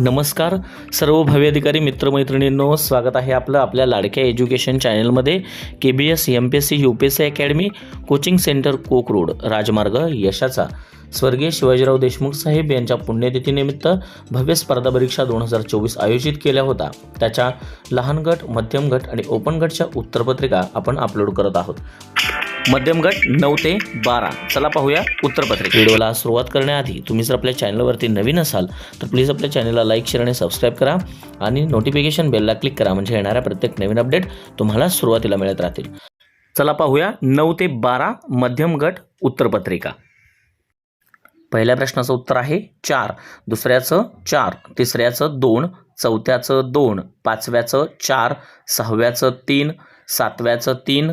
नमस्कार. सर्व भव्य अधिकारी मित्रमैत्रिणींनो स्वागत आहे आपलं आपल्या लाडक्या एज्युकेशन चॅनलमध्ये. K B S M P S C U P S C academy coaching centre कोक रोड राजमार्ग यशाचा. स्वर्गीय शिवाजीराव देशमुख साहेब यांच्या पुण्यतिथीनिमित्त भव्य स्पर्धा परीक्षा दोन हजार चोवीस आयोजित केल्या होता. त्याच्या लहान गट मध्यम गट आणि ओपन गटच्या उत्तरपत्रिका आपण अपलोड करत आहोत. मध्यम गट नऊ ते बारा. चला पाहूया उत्तरपत्रिका. व्हिडिओला सुरुवात करण्याआधी तुम्ही जर आपल्या चॅनलवरती नवीन असाल तर प्लीज आपल्या चॅनलला लाईक शेअर आणि सबस्क्राईब करा आणि नोटिफिकेशन बेलला क्लिक करा म्हणजे येणाऱ्या प्रत्येक नवीन अपडेट तुम्हाला सुरुवातीला मिळत राहतील. चला पाहूया नऊ ते बारा मध्यम गट उत्तरपत्रिका. पहिल्या प्रश्नाचं उत्तर आहे चार. दुसऱ्याचं चार तिसऱ्याचं दोन चौथ्याचं दोन पाचव्याचं चार सहाव्याचं तीन सातव्याचं तीन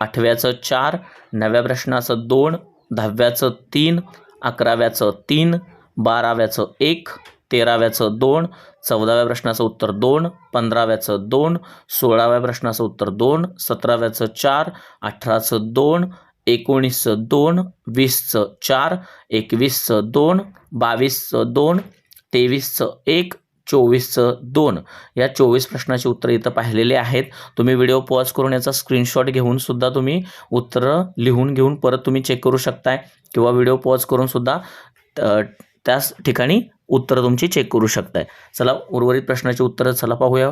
आठव्याचं चार नव्या प्रश्नाचं दोन दहाव्याचं तीन अकराव्याचं तीन बाराव्याचं एक तेराव्याचं दोन चौदाव्या प्रश्नाचं उत्तर दोन पंधराव्याचं दोन सोळाव्या प्रश्नाचं उत्तर दोन सतराव्याचं चार अठराचं दोन एकोणीसचं दोन वीसचं चार एकवीसचं दोन बावीसचं दोन तेवीसचं एक चोवीसचं दोन. या चोवीस प्रश्नाची उत्तरं इथं पाहिलेली आहेत. तुम्ही व्हिडिओ पॉज करून याचा स्क्रीनशॉट घेऊन सुद्धा तुम्ही उत्तरं लिहून घेऊन परत तुम्ही चेक करू शकताय. किंवा व्हिडिओ पॉज करून सुद्धा त्याच ठिकाणी उत्तरं तुमची चेक करू शकताय. चला उर्वरित प्रश्नाची उत्तरं चला पाहूया.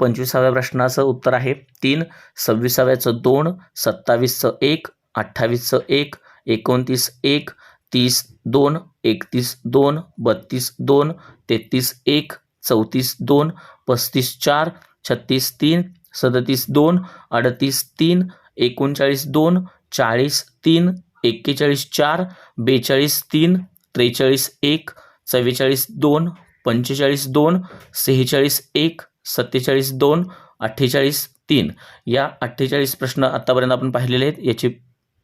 पंचवीसाव्या प्रश्नाचं उत्तर आहे. तीन सव्वीसाव्याचं दोन सत्तावीसचं एक अठ्ठावीसचं एक एकोणतीस एक तीस दोन एकतीस दोन बत्तीस दोन तेहतीस एक चौतीस दोन पस्तीस चार छत्तीस तीन सदतीस दोन अडतीस तीन एकोणचाळीस दोन चाळीस तीन एक्केचाळीस चार बेचाळीस तीन त्रेचाळीस एक चव्वेचाळीस दोन पंचेचाळीस दोन सेहेचाळीस एक सत्तेचाळीस दोन अठ्ठेचाळीस तीन. या अठ्ठेचाळीस प्रश्न आत्तापर्यंत आपण पाहिलेले आहेत. याची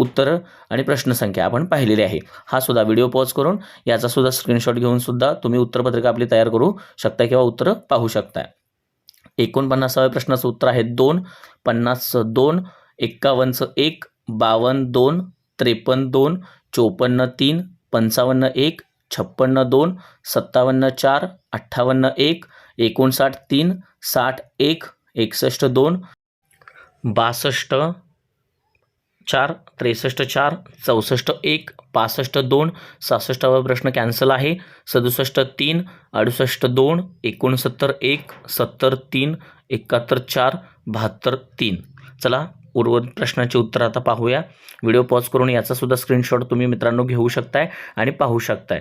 उत्तरं आणि प्रश्नसंख्या आपण पाहिलेली आहे. हा सुद्धा व्हिडिओ पॉज करून याचा सुद्धा स्क्रीनशॉट घेऊन सुद्धा तुम्ही उत्तरपत्रिका आपली तयार करू शकता किंवा उत्तरं पाहू शकता. एकोणपन्नासाव्या प्रश्नाचं उत्तर आहे दोन पन्नासचं दोन एक्कावन्नचं एक बावन्न दोन त्रेपन्न दोन चोपन्न तीन पंचावन्न एक छप्पन्न दोन सत्तावन्न चार अठ्ठावन्न एक एकोणसाठ तीन साठ एक एकसष्ट दोन बासष्ट चार त्रेसष्ट चार चौसष्ट एक पासष्ट दोन सहासष्टावा प्रश्न कॅन्सल आहे. सदुसष्ट तीन अडुसष्ट दोन एकोणसत्तर एक सत्तर तीन एकाहत्तर चार बहात्तर तीन. चला उर्वरित प्रश्नाचे उत्तर आता पाहूया. व्हिडिओ पॉज करून याचासुद्धा स्क्रीनशॉट तुम्ही मित्रांनो घेऊ शकताय आणि पाहू शकताय.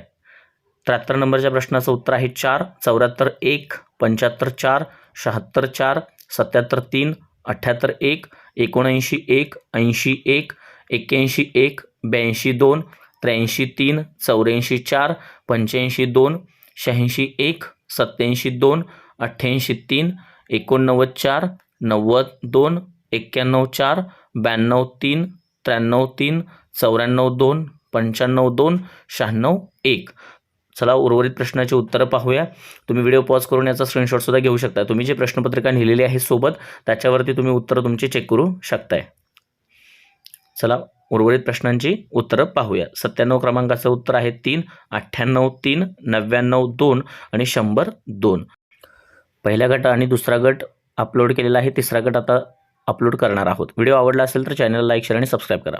त्र्याहत्तर नंबरच्या प्रश्नाचं उत्तर आहे चार चौऱ्याहत्तर एक पंच्याहत्तर चार शहात्तर चार सत्याहत्तर तीन अठ्ठ्याहत्तर एक एकोणऐंशी एक ऐंशी एक एक्क्याऐंशी एक ब्याऐंशी दोन त्र्याऐंशी तीन चौऱ्याऐंशी चार पंच्याऐंशी दोन शहाऐंशी एक सत्याऐंशी दोन अठ्ठ्याऐंशी तीन एकोणनव्वद चार नव्वद दोन एक्क्याण्णव चार ब्याण्णव तीन त्र्याण्णव तीन चौऱ्याण्णव दोन पंच्याण्णव दोन शहाण्णव एक. चला उर्वरित प्रश्नाची उत्तरं पाहूया. तुम्ही व्हिडिओ पॉज करून याचा स्क्रीनशॉटसुद्धा घेऊ शकता. तुम्ही जे प्रश्नपत्रिका लिहिलेली आहे सोबत त्याच्यावरती तुम्ही उत्तरं तुमची चेक करू शकताय. चला उर्वरित प्रश्नांची उत्तरं पाहूया. सत्त्याण्णव क्रमांकाचं उत्तर आहे तीन अठ्ठ्याण्णव तीन नव्याण्णव दोन आणि शंभर दोन. पहिला गट आणि दुसरा गट अपलोड केलेला आहे. तिसरा गट आता अपलोड करणार आहोत. व्हिडिओ आवडला असेल तर चॅनलला लाईक शेअर आणि सबस्क्राईब करा.